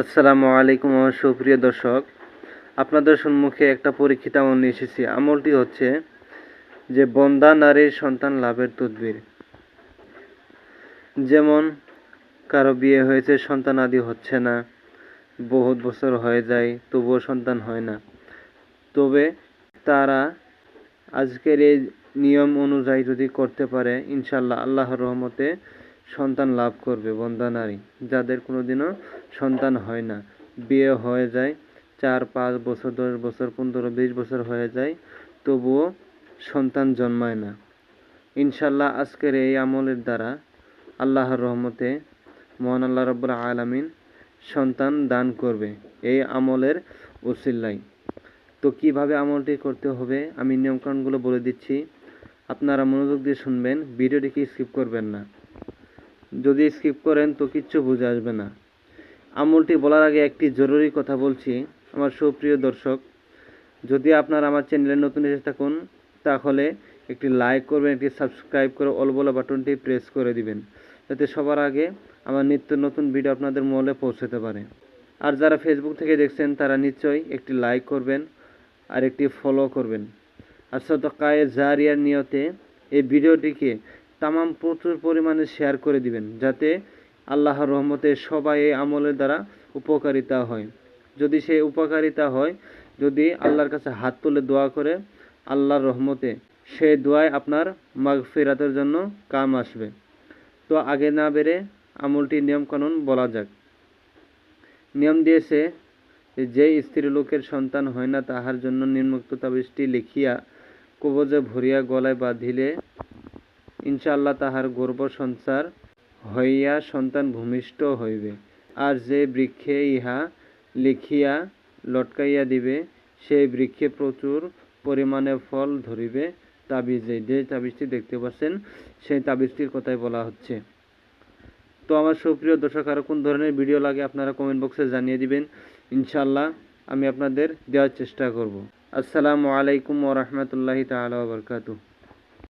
আসসালামু আলাইকুম আমার সুপ্রিয় দর্শক, আপনাদের সম্মুখে একটা পরীক্ষিত আমল নিয়ে এসেছি। আমলটি হচ্ছে যে বন্দা নারীর সন্তান লাভের তদবির। যেমন, কারও বিয়ে হয়েছে, সন্তান আদি হচ্ছে না, বহুত বছর হয়ে যায়, তবুও সন্তান হয় না। তবে তারা আজকের এই নিয়ম অনুযায়ী যদি করতে পারে ইনশাল্লাহ আল্লাহর রহমতে সন্তান লাভ করবে, বন্দা নারী। যাদের কোনোদিনও সন্তান হয় না। বিয়ে হয়ে যায়, চার, পাঁচ বছর, দশ বছর, পনেরো, বিশ বছর হয়ে যায়, তবুও সন্তান জন্মায় না। ইনশাল্লাহ আজকের এই আমলের দ্বারা আল্লাহর রহমতে মহান আল্লাহ রব্বুল আলামিন সন্তান দান করবে এই আমলের উসিল্লাই তো কীভাবে আমলটি করতে হবে, আমি নিয়মকানুনগুলো বলে দিচ্ছি। আপনারা মনোযোগ দিয়ে শুনবেন, ভিডিওটিকে স্কিপ করবেন না। যদি স্কিপ করেন তো কিচ্ছু বুঝে আসবে না। আমলটি বলার আগে একটি জরুরি কথা বলছি, আমার সুপ্রিয় দর্শক। যদি আপনারা আমার চ্যানেলে নতুন এসে থাকুন, তাহলে একটি লাইক করবেন, একটি সাবস্ক্রাইব করে অল বলা বাটনটি প্রেস করে দিবেন, যাতে সবার আগে আমার নিত্য নতুন ভিডিও আপনাদের মহলে পৌঁছাতে পারে। আর যারা ফেসবুক থেকে দেখছেন, তারা নিশ্চয়ই একটি লাইক করবেন, আর একটি ফলো করবেন। আর সদকায়ে জারিয়ার নিয়তে এই ভিডিওটিকে তামাম প্রচুর পরিমাণে শেয়ার করে দিবেন, যাতে আল্লাহর রহমতে সবাই এই আমলের দ্বারা উপকারিতা হয়। যদি সে উপকারিতা হয়, যদি আল্লাহর কাছে হাত তুলে দোয়া করে, আল্লাহর রহমতে সে দোয়ায় আপনার মাগফিরাতের জন্য কাম আসবে। তো আগে না বেড়ে আমলটি নিয়মকানুন বলা যাক। নিয়ম দিয়েছে যে স্ত্রী লোকের সন্তান হয় না, তাহার জন্য নিম্নোক্ত তাবিজটি লিখিয়া কবজে ভরিয়া গলায় বাঁধিলে ইনশাআল্লাহ তাহার গর্ব সঞ্চার হইয়া সন্তান ভূমিষ্ঠ হইবে। আর যে বৃক্ষে ইহা লিখিয়া লটকাইয়া দিবে সেই বৃক্ষে প্রচুর পরিমাণে ফল ধরিবে। তাবিজে যে তাবিজটি দেখতে পাচ্ছেন, সেই তাবিজটির কথাই বলা হচ্ছে। তো আমার সুপ্রিয় দর্শক আরও কোন ধরনের ভিডিও লাগে আপনারা কমেন্ট বক্সে জানিয়ে দিবেন। ইনশাল্লাহ আমি আপনাদের দেওয়ার চেষ্টা করব। আসসালামু আলাইকুম ওরহমতুল্লাহি তালা বরকাতু